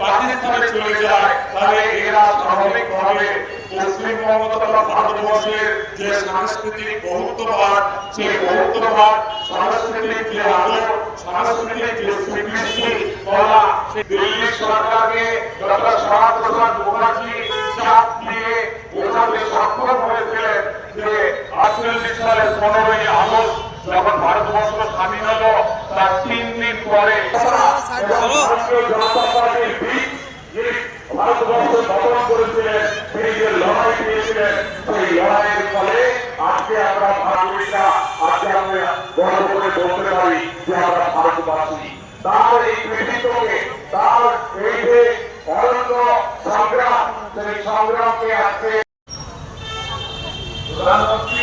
পাকিস্তানে চলে যায় তাহলে এরা স্বাভাবিকভাবে পশ্চিমবঙ্গ তথা ভারতবর্ষের যে সাংস্কৃতিক বহুত্ববাদ সেই বহুত্ববাদ সাংস্কৃতিক যে আলো সাংস্কৃতিক যে স্বীকৃতি সেই দিল্লি সরকারকে ডক্টর শ্যামা প্রসাদ মুখার্জি চাপ দিয়ে বোঝাতে সক্ষম হয়েছিলেন যে আটচল্লিশ সালের পনেরোই আগস্ট যখন ভারতবর্ষ স্বাধীন হলো তার তিন দিন পরে ভারতবর্ষ করেছিলেন তিনি যে লড়াই দিয়েছিলেন সেই লড়াইয়ের ফলে আজকে আমরা ভারতীয়রা আজকে আমরা বড় করে বলতে পারি যে আমরা ভারতবাসী তার এই কৃতিত্বকে তার এই যে অরণ্য সংগ্রাম সেই সংগ্রামকে আজকে প্রধানমন্ত্রী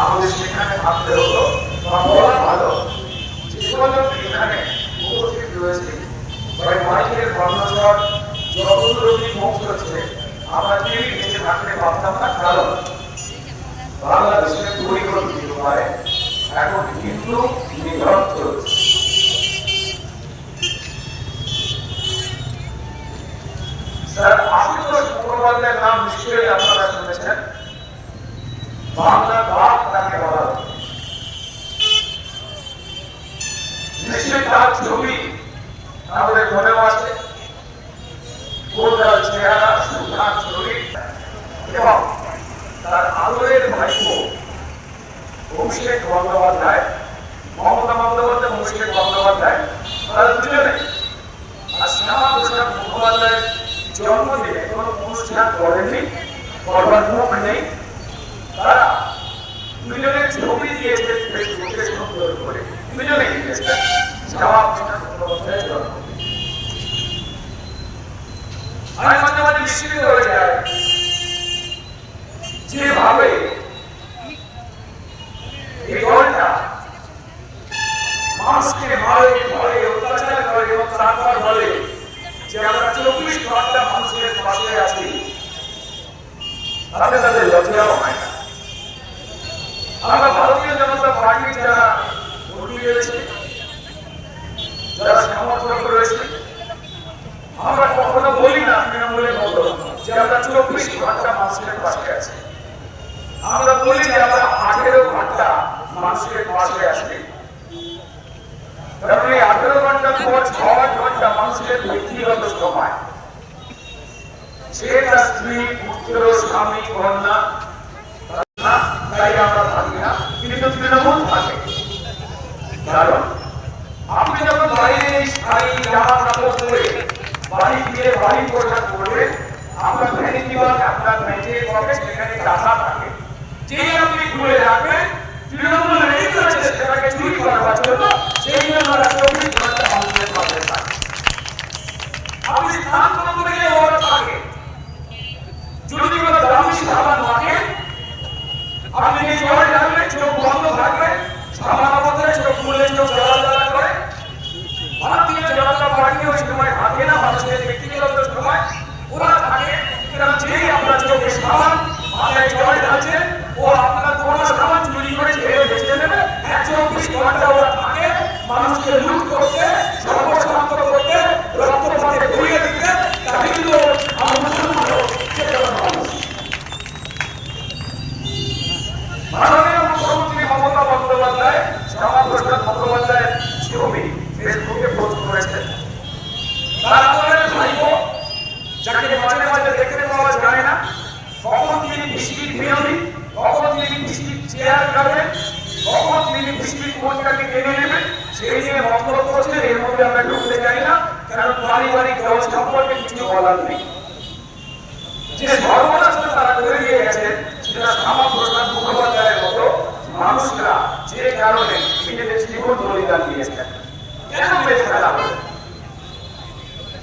আমাদের সেখানে ভাবতে বা বলা ভালো। এখানে উপস্থিত রয়েছে। বা মাইকের কর্মচর রোগী পৌঁছচ্ছে আমরা কেউই বেঁচে থাকতে পারতাম না, কারণ বাংলাদেশের পরিকল্পিত উপায়ে এখন হিন্দু নিধন চলছে স্যার, আশুতোষ মুখোপাধ্যায়ের নাম নিশ্চয়ই আপনারা শুনেছেন। বাংলা এবং তার আলোয়ের ভাইপো অভিষেক বন্দ্যোপাধ্যায়, মমতা বন্দ্যোপাধ্যায়, অভিষেক বন্দ্যোপাধ্যায়, তারা দুজনে শ্যামা প্রসাদ মুখোপাধ্যায়ের জন্মদিনে কোনো অনুষ্ঠান করেনি করবার মুখ নেই। তারা দুজনের ছবি দিয়েছে, ফেসবুকে সুন্দর করে। দুজনে শ্যামা প্রসাদ মুখোপাধ্যায়ের জন্মদিন আমি মাঝে মাঝে বিস্মিত হয়ে যায় যেভাবে যে আমরা চব্বিশ মানুষের পাশে আমরা ভারতীয় জনতা পার্টির যারা কর্মী রয়েছে যারা সমর্থক রয়েছে আমরা কখনো বলি না তৃণমূলের মতো যে আমরা চব্বিশ ঘণ্টা মানুষের পাশে আছি আমরা বলি যে আমরা আঠেরো ঘণ্টা মানুষের পাশে আছি কারণ এই আঠেরো ঘণ্টা পর ছয় ঘণ্টা মানুষের ব্যক্তিগত সময়। সে তার স্ত্রী, পুত্র, স্বামী, কন্যা বাড়ি গিয়ে বাড়ি পোশাক পরবে আপনার ভ্যানিটি ব্যাগ আপনার পকেট সেখানে টাকা থাকে। যেই আপনি খুলে রাখবেন তৃণমূল রেডি করেছে সেটাকে চুরি করবার জন্য সেই জন্য ওরা চব্বিশ ঘণ্টা মানুষের পাশে থাকে। আপনি সাবান মাখেন আপনি ঢালছে ও আপনার করে মানুষকে লুট করতে করতে, রক্তপাতে ঘুরিয়ে মমতা বন্দ্যোপাধ্যায় শ্যামা প্রসাদ বন্দ্যোপাধ্যায়ের ফেসবুকে পোস্ট করেছেন। তার আমাদের ভাইব যাকে মাঝে মাঝে দেখতে পাওয়া যায় না, কখন তিনি কৃষির কখন তিনি বৃষ্টির চেয়ার যাবেন কখন তিনি বৃষ্টির কোনটাকে টেনে নেবেন সেই নিয়ে মন্তব্য করছেন এর মধ্যে আমরা ঢুকতে চাই না, কারণ পারিবারিক জল সম্পর্কে কিছু বলার নেই। যে সর্বনাশটা তারা করে দিয়ে গেছেন সেটা শ্যামা প্রসাদ মুখোপাধ্যায়ের মতো মানুষরা যে কারণে নিজেদের জীবন বলিদান দিয়েছেন। কেন